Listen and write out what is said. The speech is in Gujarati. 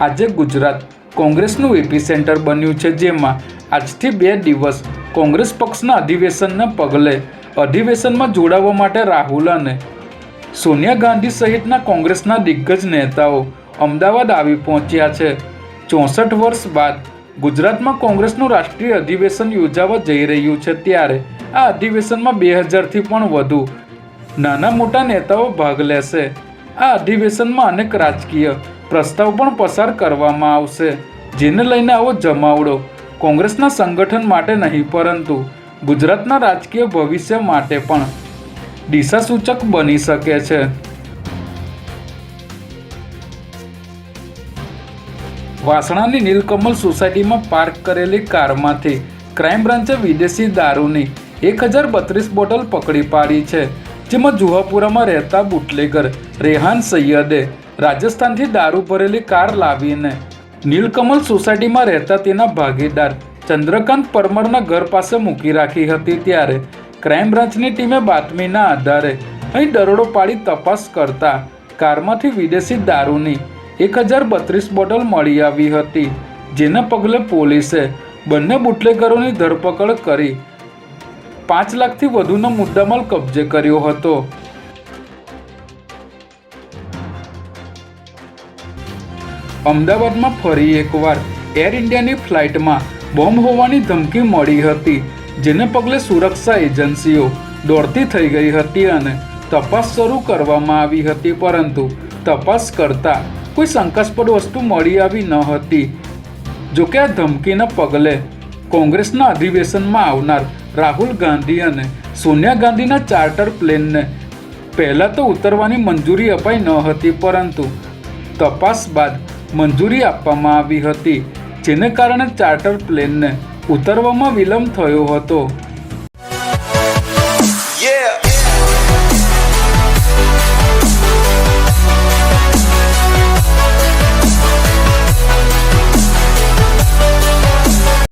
આજે ગુજરાત કોંગ્રેસનું એપી સેન્ટર બન્યું છે, જેમાં આજથી બે દિવસ કોંગ્રેસ પક્ષના અધિવેશનને પગલે અધિવેશનમાં જોડાવા માટે રાહુલ અને સોનિયા ગાંધી સહિતના કોંગ્રેસના દિગ્ગજ નેતાઓ અમદાવાદ આવી પહોંચ્યા છે. ચોસઠ વર્ષ બાદ ગુજરાતમાં કોંગ્રેસનું રાષ્ટ્રીય અધિવેશન યોજાવા જઈ રહ્યું છે, ત્યારે આ અધિવેશનમાં બે હજારથી પણ વધુ નાના મોટા નેતાઓ ભાગ લેશે. આ અધિવેશનમાં અનેક રાજકીય પ્રસ્તાવ પણ પસાર કરવામાં આવશે. જેને લઈને આવો જમાવડો. કોંગ્રેસના સંગઠન માટે નહીં, પરંતુ ગુજરાતના રાજકીય ભવિષ્ય માટે પણ દિશાસૂચક બની શકે છે. વાસણાની નીલકમલ સોસાયટીમાં પાર્ક કરેલી કારમાંથી ક્રાઇમ બ્રાન્ચે વિદેશી દારૂની એક હજાર બત્રીસ બોટલ પકડી પાડી છે, જેમાં જુહાપુરામાં રહેતા બુટલેગર રેહાન સૈયદે રાજસ્થાનથી દારૂ ભરેલી કાર લાવીને નીલકમલ સોસાયટીમાં રહેતા તેના ભાગીદાર ચંદ્રકાંત પરમારના ઘર પાસે મૂકી રાખી હતી ત્યારે ક્રાઇમ બ્રાન્ચની ટીમે બાતમીના આધારે અહીં દરોડો પાડી તપાસ કરતા કારમાંથી વિદેશી દારૂની એક હજાર બત્રીસ બોટલ મળી આવી હતી, જેના પગલે પોલીસે બંને બુટલેગરોની ધરપકડ કરી પાંચ લાખથી વધુનો મુદ્દામાલ કબજે કર્યો હતો. અમદાવાદમાં ફરી એકવાર એર ઇન્ડિયાની ફ્લાઇટમાં બોમ્બ હોવાની ધમકી મળી હતી, જેને પગલે સુરક્ષા એજન્સીઓ દોડતી થઈ ગઈ હતી અને તપાસ શરૂ કરવામાં આવી હતી, પરંતુ તપાસ કરતા કોઈ શંકાસ્પદ વસ્તુ મળી આવી ન હતી. જોકે આ ધમકીના પગલે કોંગ્રેસના અધિવેશનમાં આવનાર રાહુલ ગાંધી અને સોનિયા ગાંધીના ચાર્ટર પ્લેનને પહેલાં તો ઉતરવાની મંજૂરી અપાઈ ન હતી, પરંતુ તપાસ બાદ મંજૂરી આપવામાં આવી હતી જેને કારણે ચાર્ટર પ્લેનને ઉતરવામાં વિલંબ થયો હતો.